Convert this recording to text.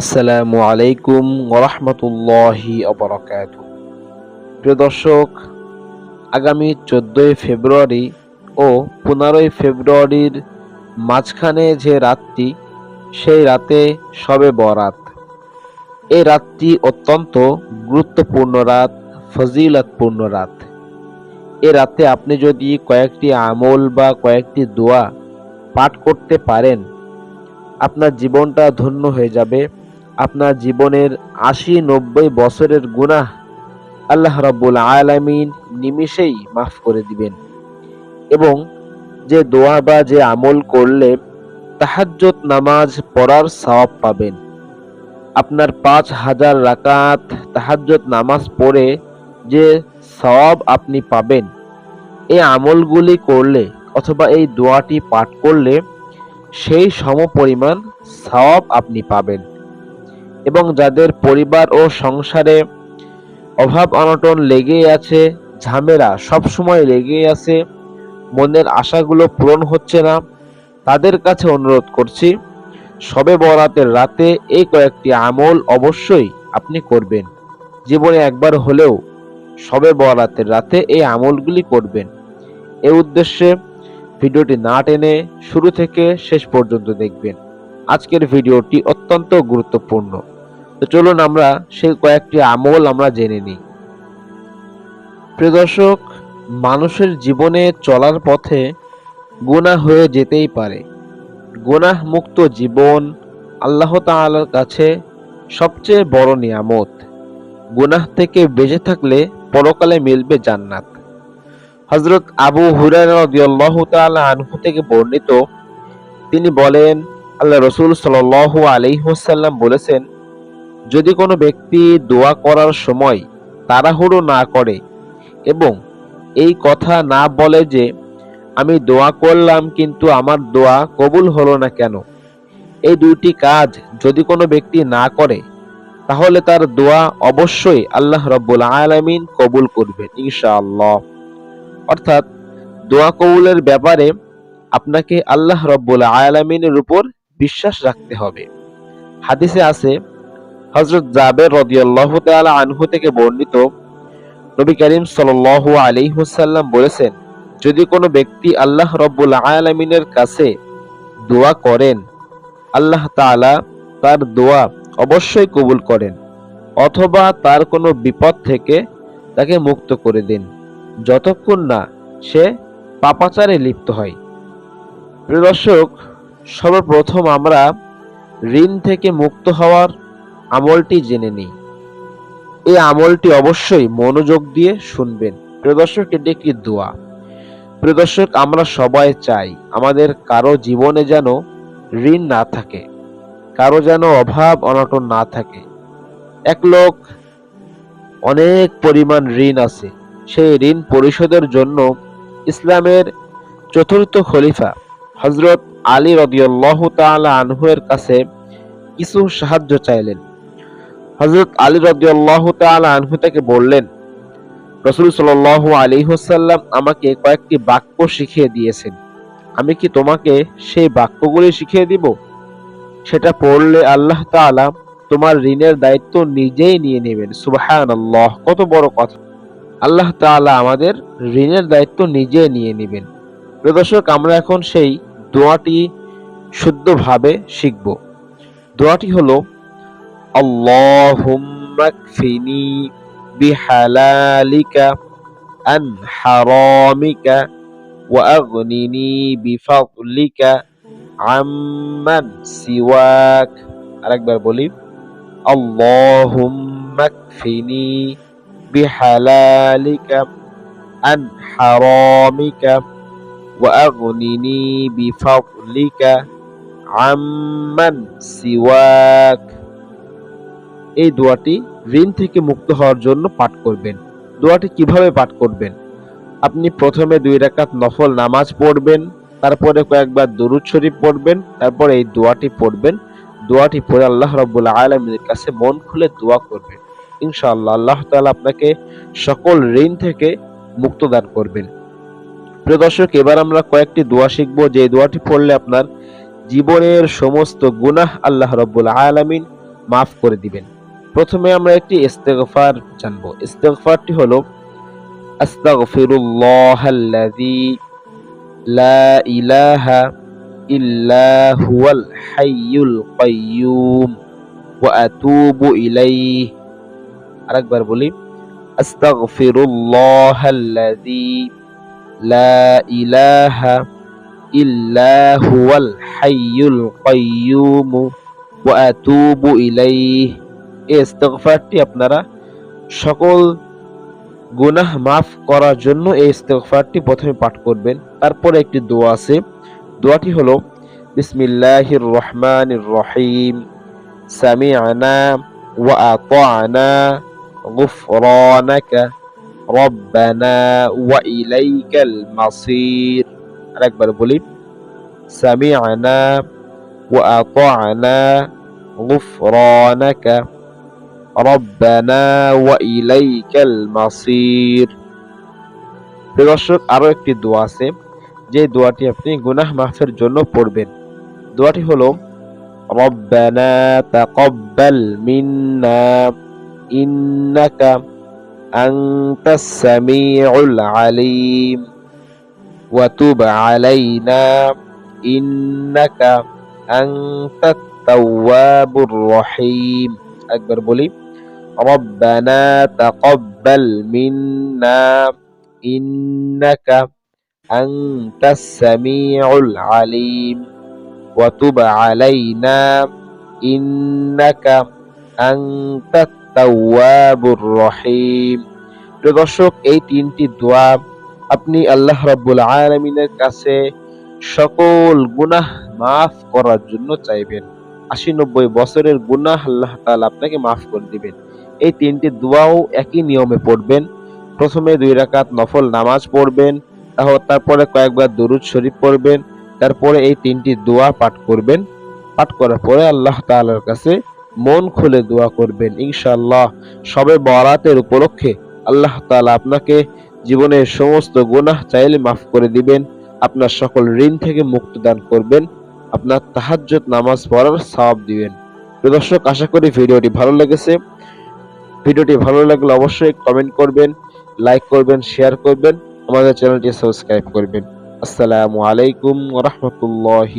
আসসালামু আলাইকুম ওরহমতুল্লাহি অবরাকাত প্রিয় দর্শক, আগামী চোদ্দোই ফেব্রুয়ারি ও পনেরোই ফেব্রুয়ারির মাঝখানে যে রাতটি, সেই রাতে সবে বরাত। এই রাতটি অত্যন্ত গুরুত্বপূর্ণ রাত, ফজিলতপূর্ণ রাত। এ রাতে আপনি যদি কয়েকটি আমল বা কয়েকটি দোয়া পাঠ করতে পারেন, আপনার জীবনটা ধন্য হয়ে যাবে। আপনার জীবনের আশি নব্বই বছরের গুনাহ আল্লাহ রাব্বুল আলামিন নিমিষেই মাফ করে দিবেন। এবং যে দোয়া বা যে আমল করলে তাহাজ্জত নামাজ পড়ার সওয়াব পাবেন। আপনার পাঁচ হাজার রাকাত তাহাজ্জত নামাজ পড়ে যে সওয়াব আপনি পাবেন, এই আমলগুলি করলে অথবা এই দোয়াটি পাঠ করলে সেই সমপরিমাণ সওয়াব আপনি পাবেন। এবং যাদের পরিবার ও সংসারে অভাব অনটন লেগেই আছে, ঝামেলা সবসময় লেগেই আছে, মনের আশাগুলো পূরণ হচ্ছে না, তাদের কাছে অনুরোধ করছি, সবে বরাতের রাতে এই কয়েকটি আমল অবশ্যই আপনি করবেন। জীবনে একবার হলেও সবে বরাতের রাতে এই আমলগুলি করবেন। এ উদ্দেশ্যে ভিডিওটি না টেনে শুরু থেকে শেষ পর্যন্ত দেখবেন। আজকের ভিডিওটি অত্যন্ত গুরুত্বপূর্ণ। তো চলুন আমরা সেই কয়েকটি আমল আমরা জেনে নিই। প্রিয় দর্শক, মানুষের জীবনে চলার পথে গুনাহ হয়ে যেতেই পারে। গুনাহ মুক্ত জীবন আল্লাহ তাআলার কাছে সবচেয়ে বড় নিয়ামত। গুনাহ থেকে বেঁচে থাকলে পরকালে মিলবে জান্নাত। হজরত আবু তাআলা আনহু থেকে বর্ণিত, তিনি বলেন, আল্লাহ রসুল সাল্লাল্লাহু আলাইহি ওয়াসাল্লাম বলেছেন যদি কোনো ব্যক্তি দোয়া করার সময় তাড়াহুড়ো না করে এবং এই কথা না বলে যে, আমি দোয়া করলাম কিন্তু আমার দোয়া কবুল হলো না কেন? এই দুইটি কাজ যদি কোনো ব্যক্তি না করে, তাহলে তার দোয়া অবশ্যই আল্লাহ রব্বুল আলামিন কবুল করবেন, ইনশাআল্লাহ। অর্থাৎ দোয়া কবুলের ব্যাপারে আপনাকে আল্লাহ রব্বুল আলামিনের উপর বিশ্বাস রাখতে হবে। হাদিসে আছে হজরত জাবের রদিয়াল্লাহু তাআলা আনহু থেকে বর্ণিত নবী করিম সাল্লাল্লাহু আলাইহি ওয়াসাল্লাম বলেছেন, যদি কোনো ব্যক্তি আল্লাহ রব্বুল আলামিনের কাছে দোয়া করেন, আল্লাহ তাআলা তার দোয়া অবশ্যই কবুল করেন, অথবা তার কোনো বিপদ থেকে তাকে মুক্ত করে দিন, যতক্ষণ না সে পাপাচারে লিপ্ত হয়। প্রিয় দর্শক, সর্বপ্রথম আমরা ঋণ থেকে মুক্ত হওয়ার আমলটি জেনে নিই। এই আমলটি অবশ্যই মনোযোগ দিয়ে শুনবেন। প্রদর্শক এটি একটি দোয়া। প্রদর্শক আমরা সবাই চাই আমাদের কারও জীবনে যেন ঋণ না থাকে, কারও যেন অভাব অনটন না থাকে। এক লোক অনেক পরিমাণ ঋণ আছে, সেই ঋণ পরিশোধের জন্য ইসলামের চতুর্থ খলিফা হজরত আলী রদিয়াল্লাহ তাআলা আনহুয়ের কাছে কিছু সাহায্য চাইলেন। হজরত আলী রদিয়াল্লাহ তাআলা আনহু তাকে বললেন, রসুল সাল্লাল্লাহু আলী ওয়াসাল্লাম আমাকে কয়েকটি বাক্য শিখিয়ে দিয়েছেন। আমি কি তোমাকে সেই বাক্যগুলি শিখিয়ে দিব? সেটা পড়লে আল্লাহ তাআলা তোমার ঋণের দায়িত্ব নিজেই নিয়ে নেবেন। সুবহানাল্লাহ, কত বড় কথা। আল্লাহ তাআলা আমাদের ঋণের দায়িত্ব নিজে নিয়ে নেবেন। প্রিয় দর্শক, আমরা এখন সেই দোয়াটি শুদ্ধভাবে শিখব। দোয়াটি হলো আল্লাহুম্মা কফিনি বিহালালিকা আন হারামিকা ওয়া আগনিনি বিফাদলিকা আম্মান সিওয়াক আরেকবার বলি আল্লাহুম্মা কফিনি বিহালালিকা আন হারামিকা وأغنني بفضلك عمن سواك এই দোয়াটি ঋণ থেকে মুক্ত হওয়ার জন্য পাঠ করবেন। দোয়াটি কীভাবে পাঠ করবেন? আপনি প্রথমে দুই রাকাত নফল নামাজ পড়বেন, তারপরে কয়েকবার দরুদ শরীফ পড়বেন, তারপরে এই দোয়াটি পড়বেন। দোয়াটি পড়ে আল্লাহ রাব্বুল আলামিনের কাছে মন খুলে দোয়া করবেন। ইনশাআল্লাহ আল্লাহ তাআলা আপনাকে সকল ঋণ থেকে মুক্ত দান করবেন। প্রিয় দর্শক, এবার আমরা কয়েকটি দোয়া শিখব। যে দোয়াটি পড়লে আপনার জীবনের সমস্ত গুনাহ আল্লাহ রব্বুল আলামিন মাফ করে দিবেন। প্রথমে আমরা একটি ইস্তেগফার জানবো ইস্তেগফারটি হলো আস্তাগফিরুল্লাহাল্লাযী লা ইলাহা ইল্লা হুয়াল হাইয়ুল কাইয়্যুম ওয়া আতুবু ইলাইহি আরেকবার বলি আস্তাগফিরুল্লাহাল্লাযী লা ইলাহা ইল্লা হুয়াল হাইয়ুল কাইয়্যুম ওয়া আতুবু ইলাইহি এই ইস্তেগফারটি আপনারা সকল গুনাহ মাফ করার জন্য এই ইস্তেগফারটি প্রথমে পাঠ করবেন। তারপরে একটি দোয়া আছে। দোয়াটি হলো, বিসমিল্লাহির রহমানির রহিম সামি'না ওয়া আতা'না গুফরানাকা রব্বানা ওয়া ইলাইকাল মাসির। আরেকবার বলি সামি'না ওয়া আতা'না গুফরানাকা রব্বানা ওয়া ইলাইকাল মাসির। প্রিয় দর্শক, আরও একটি দোয়া আছে। যে দোয়াটি আপনি গুনাহ মাফের জন্য পড়বেন। দোয়াটি হলো, রব্বানা তাকাব্বাল মিন্না, ইন্নাকা আনতাস সামিউল আলিম, ওয়া তুব আলাইনা, ইন্নাকা আনতাত তাওয়াবুর রহিম। একবার বলি ربنا تقبل منا إنك أنت السميع العليم وتب علينا إنك أنت التواب الرحيم প্রিয় দর্শক এই তিনটি দোয়া আপনি আল্লাহ রাব্বুল আলামিনের কাছে সকল গুনাহ মাফ করার জন্য চাইবেন আশি নব্বই বছরের গুনাহ আল্লাহ তাআলা আপনাকে মাফ করে দিবেন। এই তিনটি দোয়াও একই নিয়মে পড়বেন। প্রথমে দুই রাকাত নফল নামাজ পড়বেন তারপরে কয়েকবার দরুদ শরীফ পড়বেন, তারপরে এই তিনটি দোয়া পাঠ করবেন। পাঠ করার পরে আল্লাহ তাআলার কাছে মন খুলে দোয়া করবেন, ইনশাআল্লাহ। সবে বরাতের উপলক্ষে আল্লাহ তাআলা আপনাকে জীবনের সমস্ত গুনাহ চাইলে মাফ করে দিবেন, আপনার সকল ঋণ থেকে মুক্তি দান করবেন। আপনার তাহাজ্জত নামাজ পড়ার সাব দিবেন। দর্শক, আশা করি ভিডিওটি ভালো লেগেছে। ভিডিওটি ভালো লাগলে অবশ্যই কমেন্ট করবেন লাইক করবেন শেয়ার করবেন, আমাদের চ্যানেলটি সাবস্ক্রাইব করবেন। আসসালামু আলাইকুম রহমতুল্লাহ